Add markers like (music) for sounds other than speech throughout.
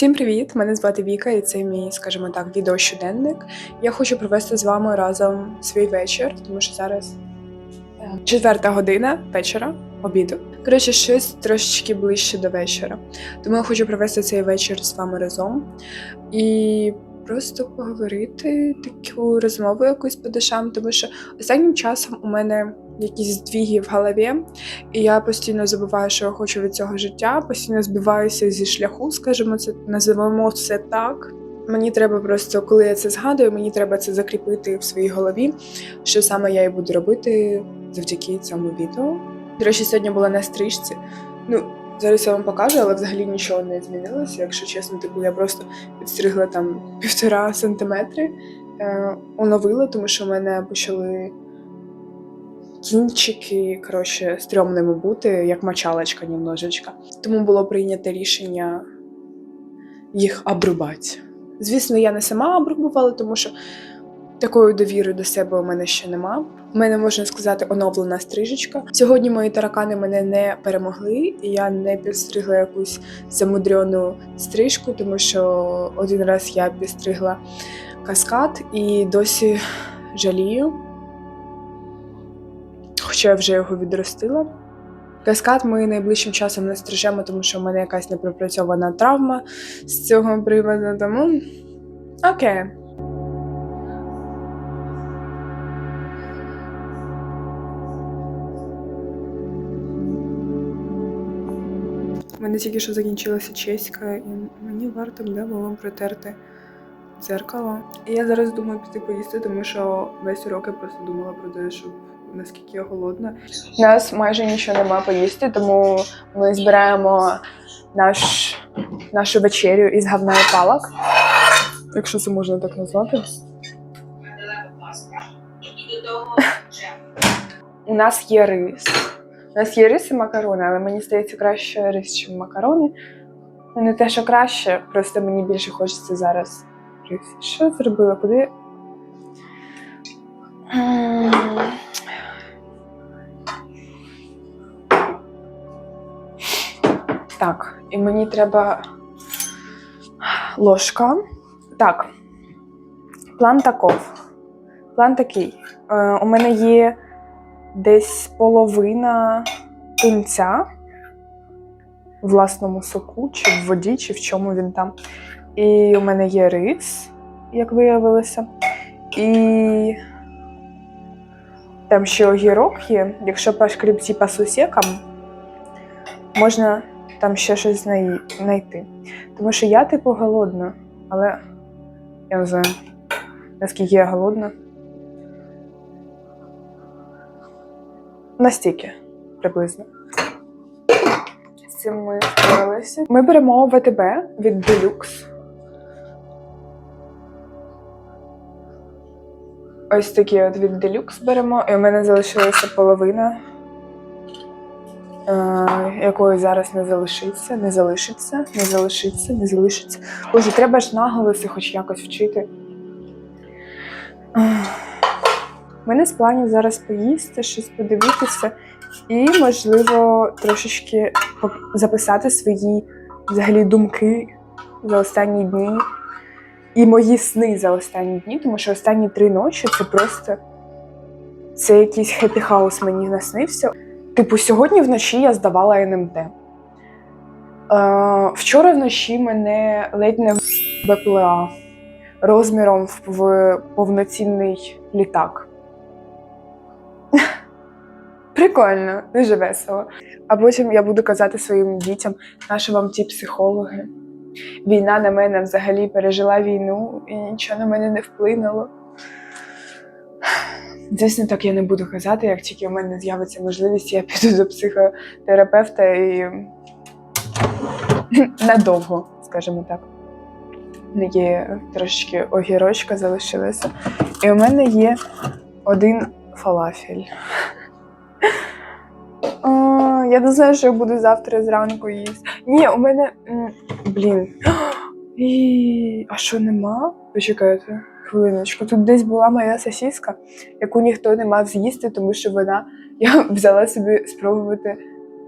Всім привіт! Мене звати Віка, і це мій, скажімо так, відеощоденник. Я хочу провести з вами разом свій вечір, тому що зараз е, четверта година вечора, обіду. Коротше, щось трошечки ближче до вечора. Тому я хочу провести цей вечір з вами разом і просто поговорити таку розмову якусь по душам, тому що останнім часом у мене якісь здвіги в голові, і я постійно забуваю, що я хочу від цього життя, постійно збиваюся зі шляху, скажімо, це називаємо це так. Мені треба просто, коли я це згадую, мені треба це закріпити в своїй голові, що саме я і буду робити завдяки цьому відео. До речі, сьогодні була на стрижці. Ну, зараз я вам покажу, але взагалі нічого не змінилося. Якщо чесно, типу я просто підстригла там півтора сантиметри, е, оновила, тому що в мене почали кінчики, коротше, стрьомними бути, як мочалочка немножечко. Тому було прийнято рішення їх обрубати. Звісно, я не сама обрубувала, тому що такої довіри до себе у мене ще нема. У мене можна сказати оновлена стрижечка. Сьогодні мої таракани мене не перемогли, і я не підстригла якусь замудрьону стрижку, тому що один раз я підстригла каскад і досі жалію хоча я вже його відростила. Каскад ми найближчим часом не стрижемо, тому що в мене якась непропрацьована травма з цього приводу, тому окей. У мене тільки що закінчилася чеська, і мені варто буде було протерти дзеркало. І я зараз думаю піти поїсти, тому що весь урок я просто думала про те, щоб наскільки я голодна. У нас майже нічого нема поїсти, тому ми збираємо наш, нашу вечерю із говна і палок, якщо це можна так назвати. У нас є рис. У нас є рис і макарони, але мені здається краще рис, ніж макарони. Ну, не те, що краще, просто мені більше хочеться зараз рис. Що зробила? Куди? Так, і мені треба ложка. Так. План таков. План такий. Е, у мене є десь половина тунця в власному соку, чи в воді, чи в чому він там. І у мене є рис, як виявилося. І там ще огірок є. Якщо по шкрипці по сусекам, можна там ще щось знайти. Тому що я, типу, голодна, але я не знаю, наскільки я голодна. Настільки приблизно. З цим ми впоралися. Ми беремо ВТБ від Deluxe. Ось такі от від Deluxe беремо, і у мене залишилася половина якої зараз не залишиться, не залишиться, не залишиться, не залишиться. Боже, треба ж наголоси хоч якось вчити. У мене з планів зараз поїсти, щось подивитися і, можливо, трошечки записати свої взагалі думки за останні дні і мої сни за останні дні, тому що останні три ночі це просто це якийсь хеппі хаус мені наснився. Типу, сьогодні вночі я здавала НМТ. Е, вчора вночі мене ледь не БПЛА розміром в, повноцінний літак. (laughs) Прикольно, дуже весело. А потім я буду казати своїм дітям, наші вам ті психологи. Війна на мене взагалі пережила війну і нічого на мене не вплинуло. Звісно, так я не буду казати, як тільки в мене з'явиться можливість, я піду до психотерапевта і (laughs) надовго, скажімо так. Є трошечки огірочка залишилася. І у мене є один фалафель. (laughs) Я не знаю, що я буду завтра зранку їсти. Ні, у мене. Блін. (gasps) А що нема? Почекайте, хвилиночку. Тут десь була моя сосіска, яку ніхто не мав з'їсти, тому що вона. (laughs) Я взяла собі спробувати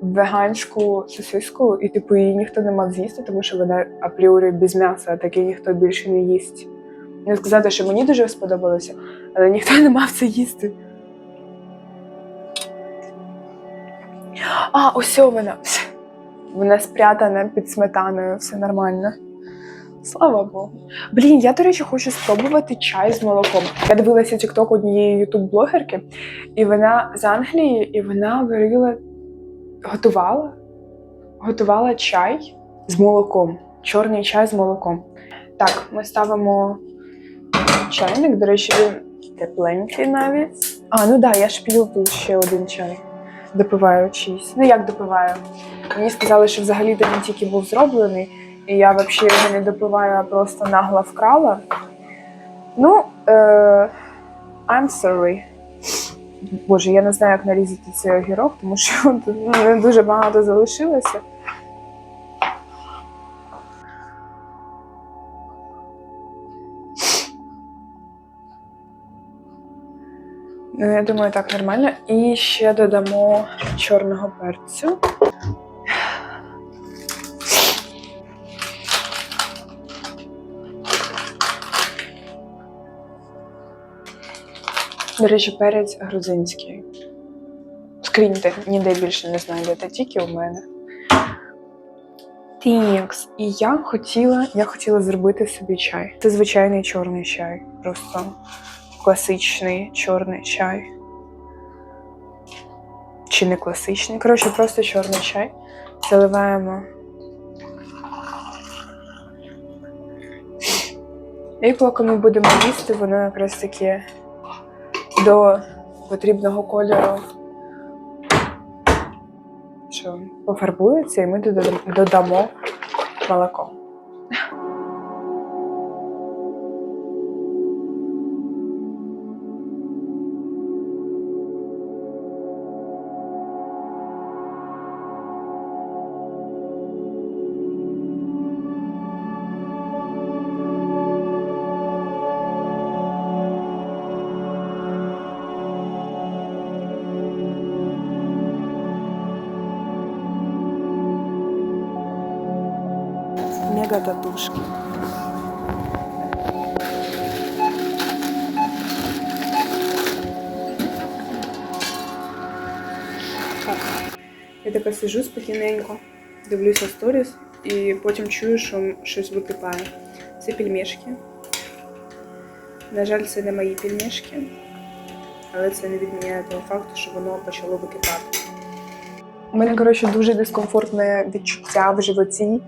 веганську сосиску, і типу її ніхто не мав з'їсти, тому що вона апріорі без м'яса, так і ніхто більше не їсть. Не сказати, що мені дуже сподобалося, але ніхто не мав це їсти. А, ось. Вона спрятана під сметаною, все нормально. Слава Богу. Блін, я, до речі, хочу спробувати чай з молоком. Я дивилася тікток однієї ютуб-блогерки, і вона з Англії, і вона варила, готувала, готувала чай з молоком. Чорний чай з молоком. Так, ми ставимо чайник. До речі, він тепленький навіть. А, ну так, да, я ж п'ю тут ще один чай. Допиваю чийсь. Ну як допиваю? Мені сказали, що взагалі він тільки був зроблений, і я взагалі його не допиваю, а просто нагло вкрала. Ну, е, I'm sorry. Боже, я не знаю, як нарізати цей огірок, тому що (laughs) тут ну, не дуже багато залишилося. Ну, я думаю, так нормально. І ще додамо чорного перцю. До речі, перець грузинський. Скріньте, ніде більше не знайдете, тільки у мене. Тінікс. І я хотіла, я хотіла зробити собі чай. Це звичайний чорний чай. Просто класичний чорний чай. Чи не класичний? Коротше, просто чорний чай. Заливаємо. І поки ми будемо їсти, воно якраз таки до потрібного кольору. Що пофарбується, і ми додамо, молоко. Мега татушки. Так. Я така сижу спокійненько, дивлюся сторіс і потім чую, що щось википає. Це пельмешки. На жаль, це не мої пельмешки, але це не відміняє того факту, що воно почало википати. У мене, коротше, дуже дискомфортне відчуття в животі,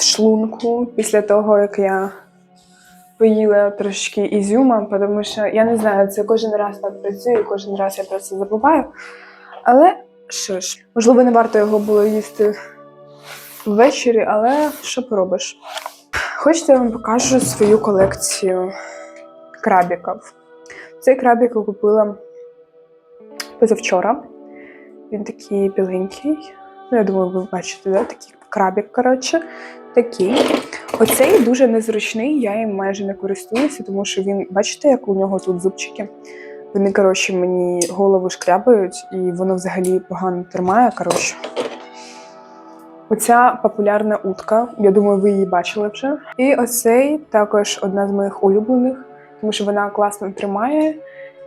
в шлунку після того, як я поїла трошки ізюма, тому що я не знаю, це кожен раз так працює, кожен раз я про це забуваю. Але що ж, можливо, не варто його було їсти ввечері, але що поробиш? Хочете, я вам покажу свою колекцію крабіків. Цей крабік я купила позавчора. Він такий біленький. Ну, я думаю, ви бачите, да? такий крабік, коротше. Такий. Оцей дуже незручний, я їм майже не користуюся, тому що він, бачите, як у нього тут зубчики? Вони, коротше, мені голову шкрябають, і воно взагалі погано тримає. коротше. Оця популярна утка, я думаю, ви її бачили вже. І оцей також одна з моїх улюблених, тому що вона класно тримає.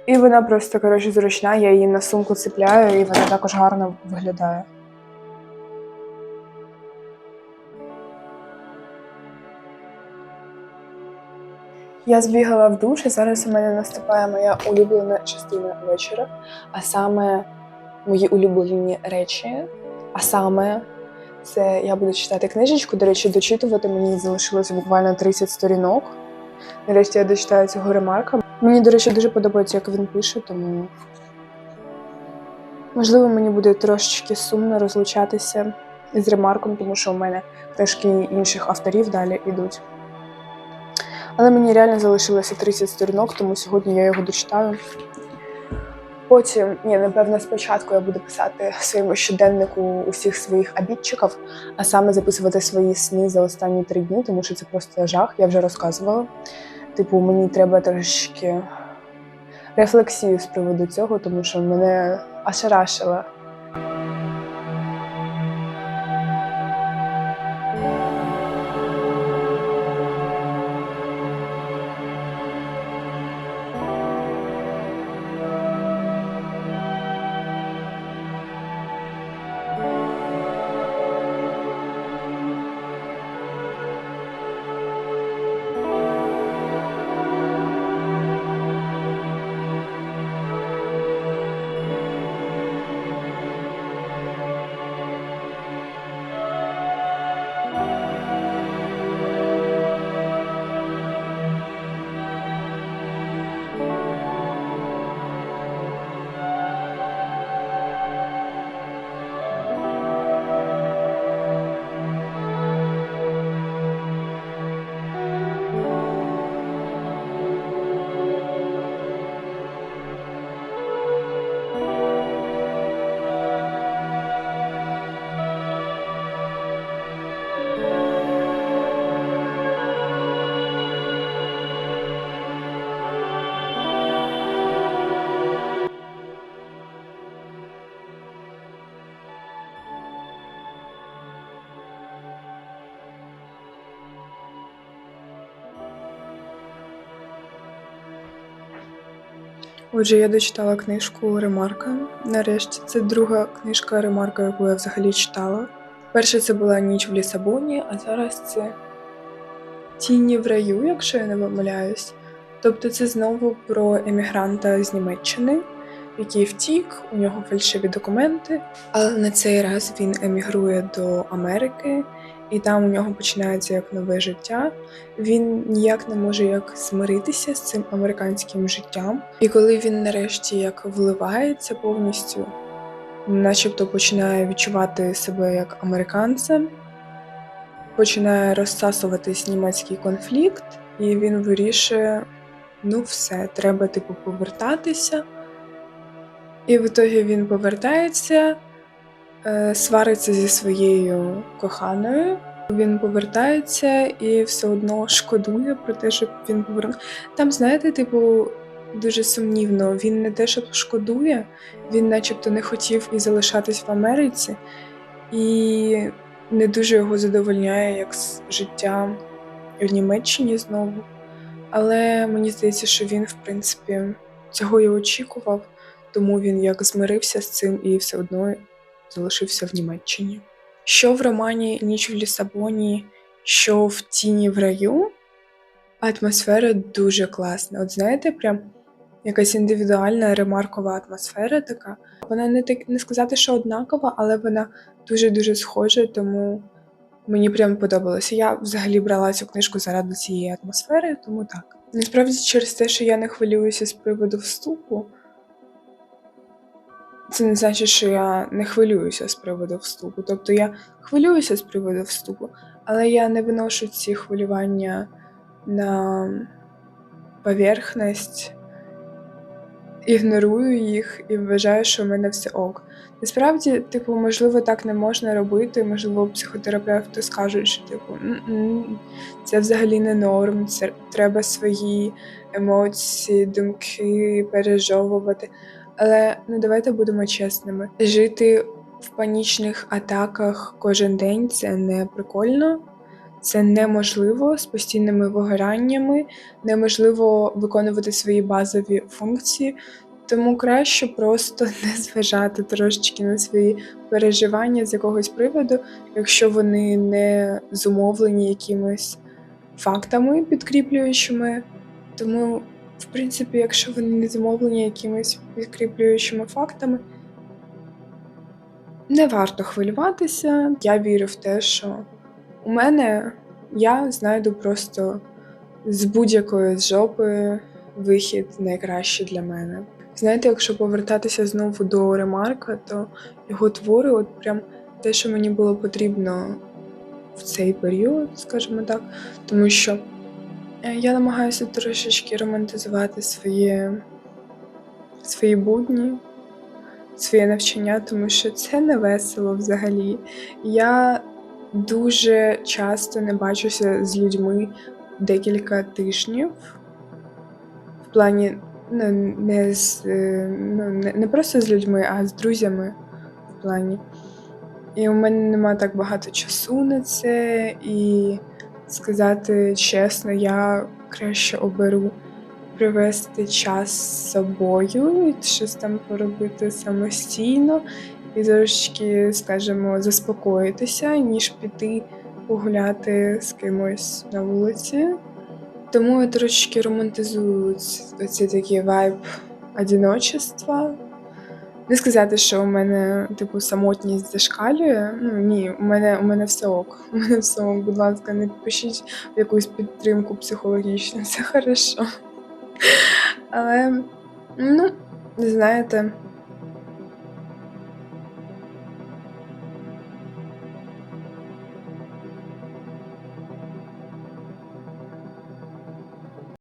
І вона просто коротше зручна, я її на сумку цепляю, і вона також гарно виглядає. Я збігала в душ, і зараз у мене наступає моя улюблена частина вечора, а саме мої улюблені речі. А саме це я буду читати книжечку. До речі, дочитувати мені залишилося буквально 30 сторінок. Нарешті я дочитаю цього ремарка. Мені, до речі, дуже подобається, як він пише, тому можливо, мені буде трошечки сумно розлучатися з ремарком, тому що у мене трошки інших авторів далі йдуть. Але мені реально залишилося 30 сторінок, тому сьогодні я його дочитаю. Потім, ні, напевно, спочатку я буду писати своєму щоденнику усіх своїх обідчиків, а саме записувати свої сни за останні три дні, тому що це просто жах, я вже розказувала. Типу, мені треба трошки рефлексію з приводу цього, тому що мене ошарашила Отже, я дочитала книжку Ремарка. Нарешті це друга книжка Ремарка, яку я взагалі читала. Перша це була Ніч в Лісабоні, а зараз це Тіні в раю, якщо я не помиляюсь. Тобто це знову про емігранта з Німеччини, який втік, у нього фальшиві документи, але на цей раз він емігрує до Америки, і там у нього починається як нове життя. Він ніяк не може як змиритися з цим американським життям. І коли він нарешті як вливається повністю, начебто починає відчувати себе як американцем, починає розсасуватись німецький конфлікт, і він вирішує: ну все, треба типу повертатися. І в ітогі він повертається, свариться зі своєю коханою. Він повертається і все одно шкодує про те, щоб він повернув. Там, знаєте, типу, дуже сумнівно. Він не те, щоб шкодує, він начебто не хотів і залишатись в Америці, і не дуже його задовольняє як життя в Німеччині знову. Але мені здається, що він, в принципі, цього і очікував, тому він як змирився з цим і все одно залишився в Німеччині. Що в романі Ніч в Лісабоні, що в Тіні в раю, атмосфера дуже класна. От знаєте, прям якась індивідуальна ремаркова атмосфера така. Вона не так не сказати, що однакова, але вона дуже-дуже схожа, тому мені прям подобалося. Я взагалі брала цю книжку заради цієї атмосфери, тому так. Насправді, через те, що я не хвилююся з приводу вступу, це не значить, що я не хвилююся з приводу вступу. Тобто я хвилююся з приводу вступу, але я не виношу ці хвилювання на поверхність, ігнорую їх і вважаю, що в мене все ок. Насправді, типу, можливо, так не можна робити, можливо, психотерапевти скажуть, що типу, «М-м, це взагалі не норм, це треба свої емоції, думки пережовувати. Але ну давайте будемо чесними. Жити в панічних атаках кожен день це не прикольно, це неможливо з постійними вигораннями, неможливо виконувати свої базові функції. Тому краще просто (laughs) не зважати трошечки на свої переживання з якогось приводу, якщо вони не зумовлені якимись фактами підкріплюючими. Тому в принципі, якщо вони не замовлені якимись підкріплюючими фактами, не варто хвилюватися. Я вірю в те, що у мене я знайду просто з будь-якої жопи вихід найкращий для мене. Знаєте, якщо повертатися знову до ремарка, то його твори, от прям те, що мені було потрібно в цей період, скажімо так, тому що Я намагаюся трошечки романтизувати своє, свої будні, своє навчання, тому що це не весело взагалі. Я дуже часто не бачуся з людьми декілька тижнів. В плані ну, не, з, е, ну, не, не просто з людьми, а з друзями в плані. І у мене нема так багато часу на це, і сказати чесно, я краще оберу провести час з собою і щось там поробити самостійно і трошки, скажімо, заспокоїтися, ніж піти погуляти з кимось на вулиці. Тому я трошки романтизую оцей такий вайб одиночества. Не сказати, що у мене, типу, самотність зашкалює. Ну ні, у мене у мене все ок. (laughs) У мене все ок, будь ласка, не пишіть якусь підтримку психологічну, (laughs) все хорошо. Але, ну, знаєте,